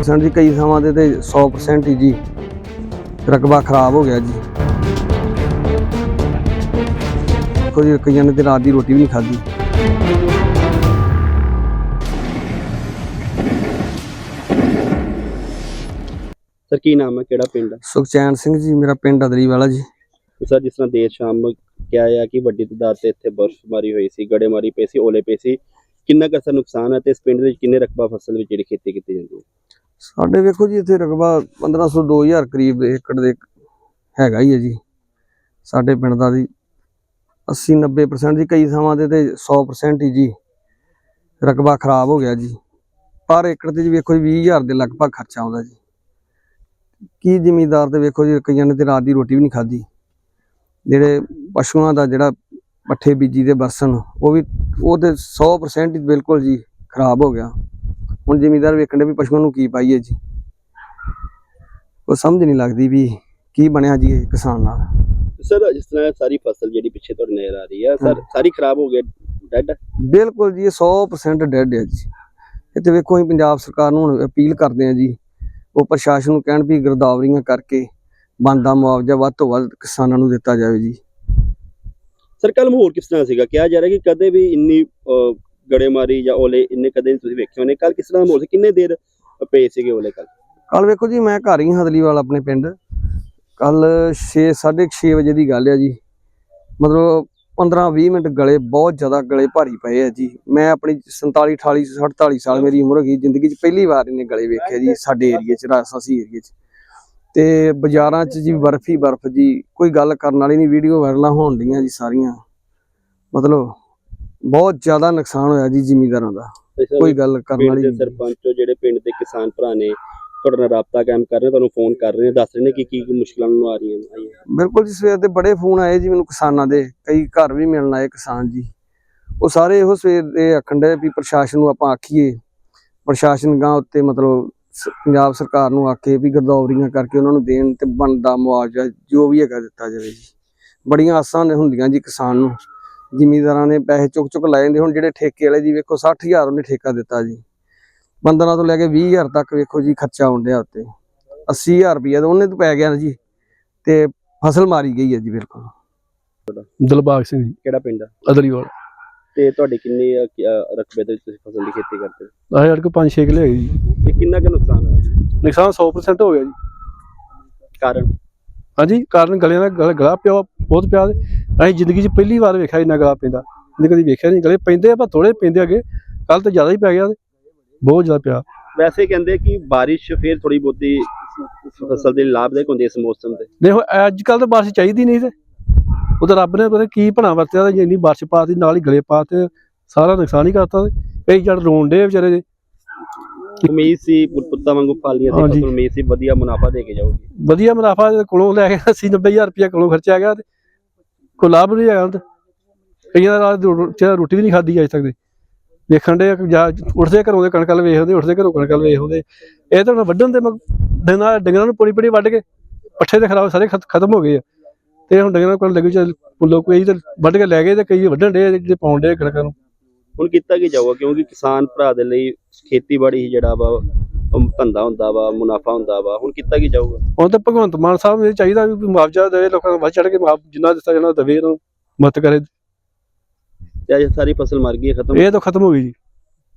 Percent ਜੀ ਕਈ ਥਾਵਾਂ ਤੇ ਤੇ 100% ਹੀ ਜੀ। ਰਕਬਾ ਖਰਾਬ ਹੋ ਗਿਆ ਜੀ। ਕੋਈ ਕਈਆਂ ਨੇ ਤੇ ਰਾਤ ਦੀ ਰੋਟੀ ਵੀ ਨਹੀਂ ਖਾਧੀ। ਸਰ ਕੀ ਨਾਮ ਹੈ? ਕਿਹੜਾ ਪਿੰਡ ਹੈ? ਸੁਖਚੈਨ ਸਿੰਘ ਜੀ ਮੇਰਾ ਪਿੰਡ ਅਦਰੀ ਵਾਲਾ ਜੀ ਸਰ ਜਿਸ ਤਰ੍ਹਾਂ ਦੇਰ ਸ਼ਾਮ ਕਿਹਾ ਆ ਕਿ ਵੱਡੀ ਤਦਾਦ ਤੇ ਇੱਥੇ ਬਰਫ਼ਬਾਰੀ ਹੋਈ ਸੀ ਗੜੇਮਾਰੀ ਪਈ ਸੀ ਓਲੇ ਪਏ ਸੀ ਕਿੰਨਾ ਕੁ ਸਰ ਨੁਕਸਾਨ ਹੈ ਤੇ ਇਸ ਪਿੰਡ ਵਿੱਚ ਕਿੰਨੇ ਰਕਬਾ ਫਸਲ ਵਿੱਚ ਜਿਹੜੀ ਖੇਤੀ ਕੀਤੀ ਜਾਂਦੀ ਹੈ? ਸਾਡੇ ਵੇਖੋ ਜੀ, ਇੱਥੇ ਰਕਬਾ 1500 2000 ਕਰੀਬ ਏਕੜ ਦੇ ਹੈਗਾ ਹੀ ਹੈ ਜੀ। ਸਾਡੇ ਪਿੰਡ ਦਾ ਜੀ 80 90% ਜੀ, ਕਈ ਥਾਵਾਂ ਤੇ ਤੇ 100% ਹੀ ਜੀ ਰਕਬਾ ਖਰਾਬ ਹੋ ਗਿਆ ਜੀ। ਪਰ ਏਕੜ ਤੇ ਜੀ ਵੇਖੋ ਜੀ 20000 ਦੇ ਲਗਭਗ ਖਰਚਾ ਆਉਂਦਾ ਜੀ। ਕੀ ਜ਼ਿਮੀਂਦਾਰ ਤੇ ਵੇਖੋ ਜੀ, ਕਈਆਂ ਨੇ ਤੇ ਰਾਤ ਦੀ ਰੋਟੀ ਵੀ ਨਹੀਂ ਖਾਧੀ। ਜਿਹੜੇ ਪਸ਼ੂਆਂ ਦਾ ਜਿਹੜਾ ਪੱਠੇ ਬੀਜੀ ਦੇ ਬਰਸਨ ਉਹ ਵੀ, ਉਹ ਤੇ 100% ਹੀ ਬਿਲਕੁਲ ਜੀ ਖਰਾਬ ਹੋ ਗਿਆ। ਹੁਣ ਜ਼ਿਮੀਂਦਾਰ ਵੇਖਣ ਦੇ ਵੀ ਪਸ਼ੂਆਂ ਨੂੰ ਕੀ ਪਾਈਏ ਜੀ। ਉਹ ਸਮਝ ਨਹੀਂ ਲੱਗਦੀ ਵੀ ਕੀ ਬਣਿਆ ਜੀ ਇਹ ਕਿਸਾਨ ਨਾਲ। ਸਰ ਜਿਸ ਤਰ੍ਹਾਂ ਸਾਰੀ ਫਸਲ ਜਿਹੜੀ ਪਿੱਛੇ ਤੋਂ ਨਜ਼ਰ ਆ ਰਹੀ ਹੈ ਸਰ ਸਾਰੀ ਖਰਾਬ ਹੋ ਗਈ ਡੈਡ? ਬਿਲਕੁਲ ਜੀ ਇਹ 100% ਡੈਡ ਹੈ ਜੀ। ਇਹ ਤੇ ਵੇਖੋ ਅਸੀਂ ਪੰਜਾਬ ਸਰਕਾਰ ਨੂੰ ਹੁਣ ਅਪੀਲ ਕਰਦੇ ਹਾਂ ਜੀ ਉਹ ਪ੍ਰਸ਼ਾਸਨ ਨੂੰ ਕਹਿਣ ਵੀ ਗਿਰਦਾਵਰੀਆਂ ਕਰਕੇ ਬਣਦਾ ਮੁਆਵਜ਼ਾ ਵੱਧ ਤੋਂ ਵੱਧ ਕਿਸਾਨਾਂ ਨੂੰ ਦਿੱਤਾ ਜਾਵੇ ਜੀ। ਸਰ ਕੱਲ ਮਾਹੌਲ ਕਿਸ ਤਰ੍ਹਾਂ ਸੀਗਾ? ਕਿਹਾ ਜਾ ਰਿਹਾ ਕਿ ਕਦੇ ਵੀ ਇੰਨੀ ਗੜੇਮਾਰੀ ਜਾਂ ਓਲੇ ਇੰਨੇ ਕਦੇ ਨਹੀਂ ਤੁਸੀਂ ਵੇਖੇ ਹੋਣੇ। ਕੱਲ ਕਿਸ ਤਰ੍ਹਾਂ ਦਾ ਸੀ? ਕਿੰਨੇ ਦੇਰ ਪਏ ਸੀਗੇ ਓਲੇ ਕੱਲ ਕੱਲ ਵੇਖੋ ਜੀ, ਮੈਂ ਘਰ ਹੀ ਹਦਲੀਵਾਲ ਆਪਣੇ ਪਿੰਡ। ਕੱਲ 6 6:30 ਵਜੇ ਦੀ ਗੱਲ ਹੈ ਜੀ। ਮਤਲਬ 15-20 ਮਿੰਟ ਗਲੇ, ਬਹੁਤ ਜ਼ਿਆਦਾ ਗਲੇ ਭਾਰੀ ਪਏ ਆ ਜੀ। ਮੈਂ ਆਪਣੀ 47 28 48 ਸਾਲ ਮੇਰੀ ਉਮਰ ਹੋ ਗਈ। ਜ਼ਿੰਦਗੀ 'ਚ ਪਹਿਲੀ ਵਾਰ ਇਹਨੇ ਗਲੇ ਵੇਖੇ ਜੀ, ਸਾਡੇ ਏਰੀਏ 'ਚ ਰਾਸਾਸੀ ਏਰੀਏ 'ਚ। ਤੇ ਬਾਜ਼ਾਰਾਂ 'ਚ ਜੀ ਬਰਫ ਹੀ ਬਰਫ ਜੀ। ਕੋਈ ਗੱਲ ਕਰਨ ਵਾਲੀ ਨਹੀਂ, ਵੀਡੀਓ ਵਾਇਰਲਾਂ ਹੋਣ ਡੀਆਂ ਜੀ ਸਾਰੀਆਂ। ਮਤਲਬ ਬਹੁਤ ਜ਼ਿਆਦਾ ਨੁਕਸਾਨ ਹੋਇਆ ਜੀ ਜ਼ਿਮੀਂਦਾਰਾਂ ਦਾ। ਕੋਈ ਗੱਲ ਕਰਨ ਵਾਲੀ ਨਹੀਂ। ਸਰਪੰਚ ਜਿਹੜੇ ਪਿੰਡ ਦੇ ਕਿਸਾਨ ਭਰਾ ਨੇ ਤੁਹਾਡੇ ਨਾਲ ਰਾਬਤਾ ਕਾਇਮ ਕਰ ਰਹੇ ਤੁਹਾਨੂੰ ਫੋਨ ਕਰ ਰਹੇ ਨੇ ਦੱਸ ਰਹੇ ਨੇ ਕਿ ਕੀ ਕੀ ਮੁਸ਼ਕਲਾਂ ਨੂੰ ਆ ਰਹੀਆਂ ਬਿਲਕੁਲ ਜੀ ਸਵੇਰ ਦੇ ਬੜੇ ਫੋਨ ਆਏ ਜੀ ਮੈਨੂੰ ਕਿਸਾਨਾਂ ਦੇ ਕਈ ਘਰ ਵੀ ਮਿਲਣ ਆਏ ਕਿਸਾਨ ਜੀ। ਉਹ ਸਾਰੇ ਇਹੋ ਸਵੇਰ ਦੇ ਦੇ ਵੀ ਪ੍ਰਸ਼ਾਸਨ ਨੂੰ ਆਪਾਂ ਆਖੀਏ ਪ੍ਰਸ਼ਾਸਨ ਗਾਂ ਉੱਤੇ ਮਤਲਬ ਪੰਜਾਬ ਸਰਕਾਰ ਨੂੰ ਆਖੇ ਵੀ ਗਰਦੌਰੀਆਂ ਕਰਕੇ ਉਹਨਾਂ ਨੂੰ ਦੇਣ ਤੇ ਬਣਦਾ ਮੁਆਵਜ਼ਾ ਜੋ ਵੀ ਹੈਗਾ ਦਿੱਤਾ ਜਾਵੇ ਜੀ। ਬੜੀਆਂ ਆਸਾਂ ਨੇ ਹੁੰਦੀਆਂ ਜੀ ਕਿਸਾਨ ਨੂੰ। ਜ਼ਿਮੀਂਦਾਰਾਂ ਨੇ ਪੈਸੇ ਚੁੱਕ ਚੁੱਕ ਲੈ ਜਾਂਦੇ ਹੁਣ ਜਿਹੜੇ ਠੇਕੇ ਵਾਲੇ ਜੀ ਵੇਖੋ 60000 ਉਹਨੇ ਠੇਕਾ ਦਿੱਤਾ ਜੀ। 15 ਤੋਂ ਲੈ ਕੇ 20000 ਤੱਕ ਵੇਖੋ ਜੀ ਖਰਚਾ ਹੁੰਦਿਆ ਉੱਤੇ। 80000 ਰੁਪਏ ਤਾਂ ਉਹਨੇ ਤੋਂ ਪੈ ਗਿਆ ਜੀ। ਤੇ ਫਸਲ ਮਾਰੀ ਗਈ ਹੈ ਜੀ ਬਿਲਕੁਲ। ਦਿਲਬਾਗ ਸਿੰਘ ਜੀ। ਕਿਹੜਾ ਪਿੰਡ ਆ? ਅਦਲੀਵਾਲ। ਤੇ ਤੁਹਾਡੀ ਕਿੰਨੀ ਅਹ, ਕੀ, ਅਹ, ਰਕਬੇ ਦੇ ਵਿੱਚ ਤੁਸੀਂ ਫਸਲ ਦੀ ਖੇਤੀ ਕਰਦੇ ਹੋ? ਆਹ ਕੋਲ 5-6 ਕਿਲੇ ਹੈਗੇ ਜੀ। ਤੇ ਕਿੰਨਾ ਕੁ ਨੁਕਸਾਨ ਹੋਇਆ? ਨੁਕਸਾਨ 100% ਹੋ ਗਿਆ ਜੀ। ਕਾਰਨ? ਹਾਂਜੀ ਕਾਰਨ ਗਲਿਆਂ ਦਾ ਗਲ- ਗਲਾ ਪਿਆ ਬਹੁਤ ਪਿਆ ਤੇ ਅਸੀਂ ਜ਼ਿੰਦਗੀ 'ਚ ਪਹਿਲੀ ਵਾਰ ਵੇਖਿਆ ਇੰਨਾ ਗਲਾ ਪੈਂਦਾ। ਇਹਨੇ ਕਦੀ ਵੇਖਿਆ ਨਹੀਂ ਗਲੇ ਪੈਂਦੇ ਆ ਪਰ ਥੋੜੇ ਪੈਂਦੇ ਅੱਗੇ ਕੱਲ ਤਾਂ ਜ਼ਿਆਦਾ ਹੀ ਪੈ ਗਿਆ ਬਹੁਤ ਜ਼ਿਆਦਾ ਪਿਆ। ਵੈਸੇ ਕਹਿੰਦੇ ਕਿ ਬਾਰਿਸ਼ ਫਿਰ ਥੋੜੀ ਬਹੁਤੀ ਫਸਲ ਦੇ ਲਾਭਦਾਇਕ ਹੁੰਦੀ ਇਸ ਮੌਸਮ ਤੇ ਦੇਖੋ ਅੱਜ ਕੱਲ ਤਾਂ ਬਾਰਿਸ਼ ਚਾਹੀਦੀ ਨਹੀਂ ਤੇ। ਉਹ ਤਾਂ ਰੱਬ ਨੇ ਪਤਾ ਕੀ ਭਣਾ ਵਰਤਿਆ ਤੇ ਇੰਨੀ ਬਾਰਿਸ਼ ਪਾਤੀ ਨਾਲ ਹੀ ਗਲੇ ਪਾਤੇ ਸਾਰਾ ਨੁਕਸਾਨ ਹੀ ਕਰਤਾ ਕਈ ਜੜ ਰੋਣ ਡੇ ਵਿਚਾਰੇ ਦੇ। ਉਮੀਦ ਸੀ ਪੁੱਤਾਂ ਵਾਂਗੂ ਪਾਲੀਆਂ ਤੇ ਉਮੀਦ ਸੀ ਵਧੀਆ ਮੁਨਾਫਾ ਦੇ ਕੇ ਜਾਊਗੀ। ਵਧੀਆ ਮੁਨਾਫਾ ਕੋਲੋਂ ਲੈ ਕੇ 80 90000 ਰੁਪਇਆ ਕੋਲੋਂ ਖਰਚਿਆ ਗਿਆ ਤੇ ਕੋਈ ਲਾਭ ਨਹੀਂ ਹੈਗਾ ਉਹਦਾ ਕਈਆਂ ਦਾ ਰਾਤ ਰੋਟੀ ਵੀ ਨਹੀਂ ਖਾਧੀ ਅਜੇ ਤੱਕ ਦੇ ਵੇਖਣ ਦੇ ਉੱਠਦੇ ਘਰੋਂ ਦੇ ਕਣਕ ਵੇਖਦੇ, ਉੱਠਦੇ ਘਰੋਂ ਕਣਕ ਵੇਖਦੇ। ਇਹ ਤਾਂ ਵੱਢਣ ਦੇ ਡੰਗਰਾਂ ਡੰਗਰਾਂ ਨੂੰ ਪੋੜੀ ਪੋੜੀ ਵੱਢ ਕੇ ਪੱਠੇ ਤੇ ਖਰਾਬ ਸਾਰੇ ਖਤਮ ਹੋ ਗਏ ਆ। ਤੇ ਹੁਣ ਡੰਗਰਾਂ ਕੋਲ ਲੱਗੀ ਚੱਲ ਪੁੱਲੋ ਕੋਈ ਤੇ ਵੱਢ ਕੇ ਲੈ ਗਏ ਤੇ ਕਈ ਵੱਢਣ ਦੇ ਜਿਹੜੇ ਪਾਉਣ ਦੇ ਕਣਕਾਂ ਨੂੰ। ਹੁਣ ਕੀਤਾ ਕੀ ਜਾਊਗਾ? ਕਿਉਂਕਿ ਕਿਸਾਨ ਭਰਾ ਦੇ ਲਈ ਖੇਤੀਬਾੜੀ ਹੀ ਜਿਹੜਾ ਵਾ ਧੰਦਾ ਹੁੰਦਾ ਵਾ ਮੁਨਾਫਾ ਹੁੰਦਾ ਵਾ ਹੁਣ ਕੀਤਾ ਕੀ ਜਾਊਗਾ? ਹੁਣ ਤਾਂ ਭਗਵੰਤ ਮਾਨ ਸਾਹਿਬ ਨੂੰ ਇਹ ਚਾਹੀਦਾ ਵੀ ਮੁਆਵਜ਼ਾ ਦੇਵੇ ਲੋਕਾਂ ਨੂੰ ਵੱਧ ਚੜ ਕੇ ਜਿੰਨਾ ਦਿੱਤਾ ਜਾਣਾ ਦੇਵੇ ਇਹਨਾਂ ਨੂੰ ਮਦਦ ਕਰੇ। ਤੇ ਅੱਜ ਸਾਰੀ ਫਸਲ ਮਰ ਗਈ ਖਤਮ ਇਹ ਤਾਂ ਖਤਮ ਹੋ ਗਈ ਜੀ।